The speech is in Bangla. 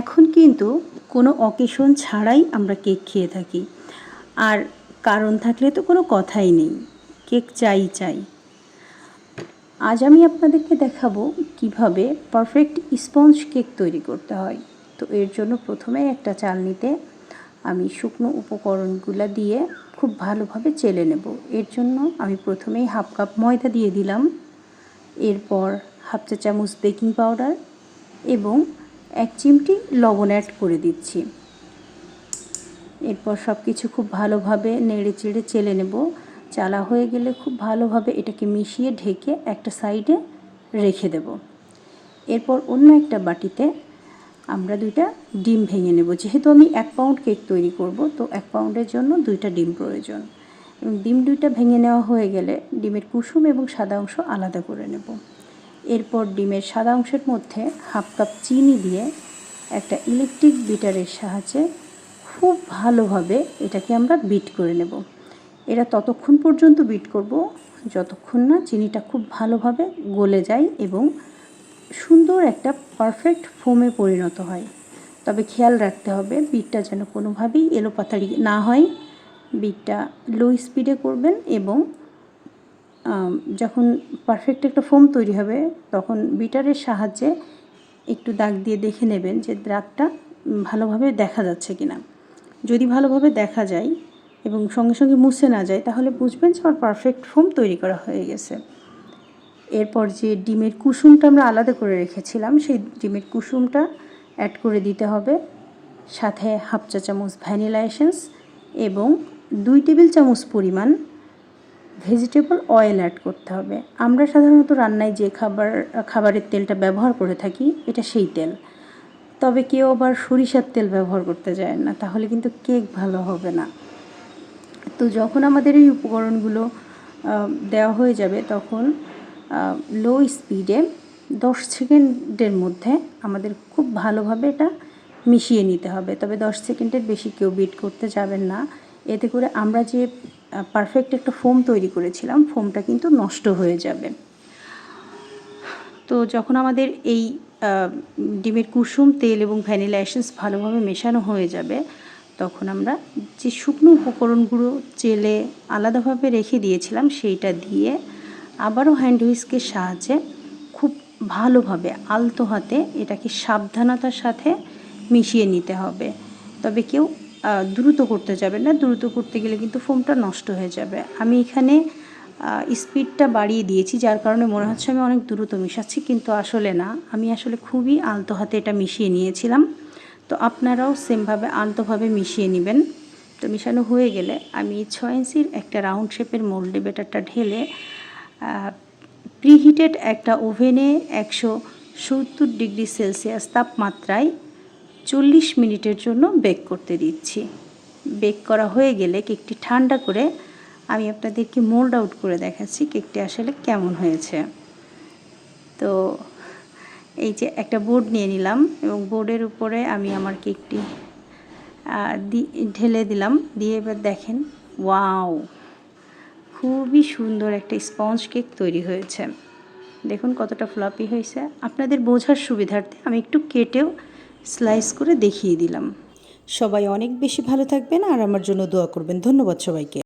এখন কিন্তু কোনো অকেশন ছাড়াই আমরা কেক খেয়ে থাকি। আর কারণ থাকলে তো কোনো কথাই নেই, কেক চাই চাই। আজ আমি আপনাদেরকে দেখাবো কীভাবে পারফেক্ট স্পঞ্জ কেক তৈরি করতে হয়। তো এর জন্য প্রথমে একটা চালনিতে আমি শুকনো উপকরণগুলো দিয়ে খুব ভালোভাবে চেলে নেব। এর জন্য আমি প্রথমেই হাফ কাপ ময়দা দিয়ে দিলাম। এরপর হাফ চা চামচ বেকিং পাউডার এবং এক চিমটি লবণ অ্যাড করে দিচ্ছি। এরপর সব কিছু খুব ভালোভাবে নেড়ে চেড়ে চেলে নেব। চালা হয়ে গেলে খুব ভালোভাবে এটাকে মিশিয়ে ঢেকে একটা সাইডে রেখে দেব। এরপর অন্য একটা বাটিতে আমরা দুইটা ডিম ভেঙে নেব। যেহেতু আমি এক পাউন্ড কেক তৈরি করব, তো এক পাউন্ডের জন্য দুইটা ডিম প্রয়োজন। এবং ডিম দুইটা ভেঙে নেওয়া হয়ে গেলে ডিমের কুসুম এবং সাদা অংশ আলাদা করে নেব। এরপর ডিমের সাদা অংশের মধ্যে হাফ কাপ চিনি দিয়ে একটা ইলেকট্রিক বিটারের সাহায্যে খুব ভালোভাবে এটাকে আমরা বিট করে নেব। এটা ততক্ষণ পর্যন্ত বিট করব যতক্ষণ না চিনিটা খুব ভালোভাবে গলে যায় এবং সুন্দর একটা পারফেক্ট ফোমে পরিণত হয়। তবে খেয়াল রাখতে হবে বিটটা যেন কোনোভাবেই এলোপাতাড়ি না হয়। বিটটা লো স্পিডে করবেন এবং যখন পারফেক্ট একটা ফোম তৈরি হবে, তখন বিটারের সাহায্যে একটু দাগ দিয়ে দেখে নেবেন যে দাগটা ভালোভাবে দেখা যাচ্ছে কিনা। যদি ভালোভাবে দেখা যায় এবং সঙ্গে সঙ্গে মুছে না যায়, তাহলে বুঝবেন যে আমার পারফেক্ট ফোম তৈরি করা হয়ে গেছে। এরপর যে ডিমের কুসুমটা আমরা আলাদা করে রেখেছিলাম, সেই ডিমের কুসুমটা অ্যাড করে দিতে হবে। সাথে হাফ চা চামচ ভ্যানিলা এসেন্স এবং দুই টেবিল চামচ পরিমাণ ভেজিটেবল অয়েল অ্যাড করতে হবে। আমরা সাধারণত রান্নায় যে খাবার, খাবারের তেলটা ব্যবহার করে থাকি, এটা সেই তেল। তবে কেউ আবার সরিষার তেল ব্যবহার করতে যায় না, তাহলে কিন্তু কেক ভালো হবে না। তো যখন আমাদের এই উপকরণগুলো দেওয়া হয়ে যাবে, তখন লো স্পিডে দশ সেকেন্ডের মধ্যে আমাদের খুব ভালোভাবে এটা মিশিয়ে নিতে হবে। তবে দশ সেকেন্ডের বেশি কেউ বিট করতে যাবেন না। এতে করে আমরা যে পারফেক্ট একটা ফোম তৈরি করেছিলাম ফোমটা কিন্তু নষ্ট হয়ে যাবে। তো যখন আমাদের এই ডিমের কুসুম, তেল এবং ভ্যানিলা এসেন্স ভালোভাবে মেশানো হয়ে যাবে, তখন আমরা যে শুকনো উপকরণগুলো চেলে আলাদাভাবে রেখে দিয়েছিলাম, সেইটা দিয়ে আবারও হ্যান্ড হুইস্কের সাহায্যে খুব ভালোভাবে আলতো হাতে এটাকে সাবধানতার সাথে মিশিয়ে নিতে হবে। তবে কেউ দ্রুত করতে যাবে না। দ্রুত করতে গেলে কিন্তু ফোমটা নষ্ট হয়ে যাবে। আমি এখানে স্পিডটা বাড়িয়ে দিয়েছি, যার কারণে মনে হচ্ছে আমি অনেক দ্রুত মিশাচ্ছি, কিন্তু আসলে না। আমি আসলে খুবই আলতো হাতে এটা মিশিয়ে নিয়েছিলাম। তো আপনারাও সেমভাবে আলতোভাবে মিশিয়ে নেবেন। তো মিশানো হয়ে গেলে আমি ছয় ইঞ্চির একটা রাউন্ড শেপের মোল্ডে বেটারটা ঢেলে প্রিহিটেড একটা ওভেনে একশো সত্তর ডিগ্রি সেলসিয়াস তাপমাত্রায় চল্লিশ মিনিটের জন্য বেক করতে দিচ্ছি। বেক করা হয়ে গেলে কেকটি ঠান্ডা করে আমি আপনাদেরকে মোল্ড আউট করে দেখাচ্ছি কেকটি আসলে কেমন হয়েছে। তো এই যে একটা বোর্ড নিয়ে নিলাম এবং বোর্ডের উপরে আমি আমার কেকটি ঢেলে দিলাম। দিয়ে এবার দেখেন, ওয়াও! খুবই সুন্দর একটা স্পঞ্জ কেক তৈরি হয়েছে। দেখুন কতটা ফ্লাপি হয়েছে। আপনাদের বোঝার সুবিধার্থে আমি একটু কেটেও স্লাইস করে দেখিয়ে দিলাম। সবাই অনেক বেশি ভালো থাকবেন আর আমার জন্য দোয়া করবেন। ধন্যবাদ সবাইকে।